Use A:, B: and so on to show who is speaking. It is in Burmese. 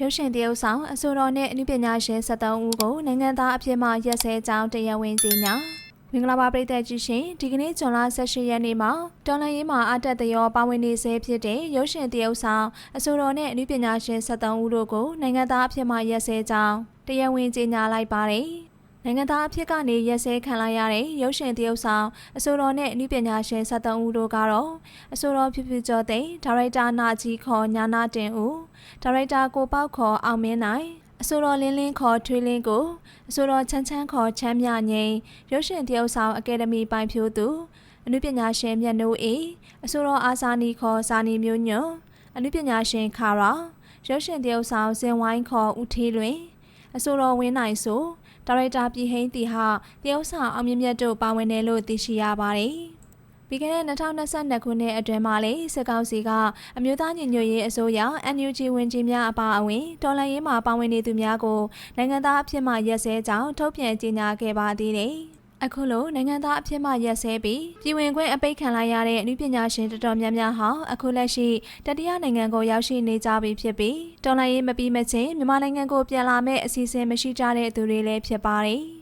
A: ရုပ်ရှင်တရုပ်ဆောင်အဆိုတော်နဲ့အနုပညာရှင်73ဦးကိုနိုင်ငံသားအဖြစ်မှရက်စဲကြောင်းတရားဝင်ကြေညာမင်္ဂလာပါပရိသတ်ကြီးရှင်ဒီကနေ့ဇွန်လ18ရက်နေ့မှာတော်လန်ရေးမှာအတက်တရောပါဝင်နေစေဖြစ်တဲ့ရုပ်ရှင်တရုပ်ဆောင်အဆိုတော်နဲ့အနုပညာရှင်73ဦးတို့ကိုနိုင်ငံသားအဖြစ်မှရက်စဲကြောင်းတရားဝင်ကြေညာလိုက်ပါတယ် နိုင်ငံသားအဖြစ်ကနေရက်စဲခံလိုက်ရတဲ့ရုပ်ရှင်တရုပ်ဆောင်အဆိုတော်နဲ့အနုပညာရှင်73ဦးတို့ကတော့အဆိုတော်ဖြစ်ဖြစ်ကျော်တဲ့ဒါရိုက်တာနာကြီးခေါ်ညာနာတင်ဦးဒါရိုက်တာကိုပေါက်ခေါ်အောင်မင်းနိုင်အဆိုတော်လင်းလင်းခေါ်ထွေးလင်းကိုအဆိုတော်ချမ်းချမ်းခေါ်ချမ်းမြငိမ့်ရုပ်ရှင်တရုပ်ဆောင်အကယ်ဒမီပိုင်ဖြိုးသူအနုပညာရှင်မြတ်နိုးအေးအဆိုတော်အာဇာနီခေါ်ဇာနီမျိုးညွန့်အနုပညာရှင်ခါရာရုပ်ရှင်တရုပ်ဆောင်ဇင်ဝိုင်းခေါ်ဦးထေးလွင် အဆိုတော်ဝင်းနိုင်ဆိုဒါရိုက်တာပြည်ဟိန်းတီဟာတရုပ်ဆောင်အောင်မြင့်မြတ်တို့ပါဝင်တယ်လို့သိရှိရပါတယ်။ပြီးခဲ့တဲ့2022ခုနှစ်အတွင်းမှာလေစစ်ကောင်စီကအမျိုးသားညီညွတ်ရေးအစိုးရ NUG ဝင်ကြီးများအပါအဝင်တော်လှန်ရေးမှာပါဝင်နေသူများကိုနိုင်ငံသားအဖြစ်မှရက်စဲကြောင်းထုတ်ပြန်ကြေညာခဲ့ပါသေးတယ်။ အခုလိုနိုင်ငံသားအဖြစ်မှရက်စဲပြီးပြည်ဝင်ခွင့်အပိတ်ခံလိုက်ရတဲ့အနုပညာရှင်တော်တော်များများဟာအခုလက်ရှိတတိယနိုင်ငံကိုရောက်ရှိနေကြပြီဖြစ်ပြီးတော်လှန်ရေးမပြီးမချင်းမြန်မာနိုင်ငံကိုပြန်လာမဲ့အစီအစဉ်မရှိကြတဲ့သူတွေလည်းဖြစ်ပါတယ်။